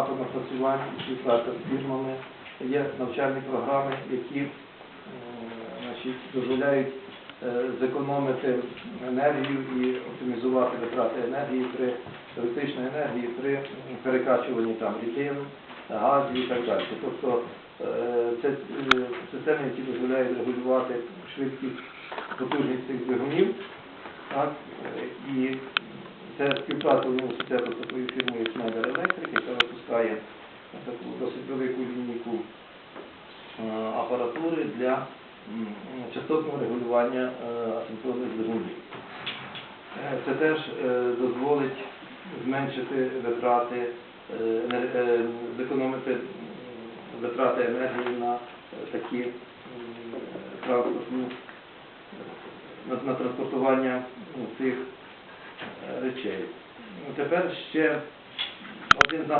багато напрацювань з фірмами. Є навчальні програми, які е, значить, дозволяють е, зекономити енергію і оптимізувати витрати енергії при електричної енергії при перекачуванні там рідин, газів і так далі. Тобто е, це системи, які дозволяють регулювати швидкість, потужність цих двигунів. Так, і це співпраця університету з такою фірмою випускає таку досить велику лінійку е, апаратури для частотного регулювання е, асинхронних двигунів. Е, Це теж дозволить зменшити витрати, зекономити витрати енергії на такі транспортні на, на транспортування ну, цих речей. Ну, Тепер ще один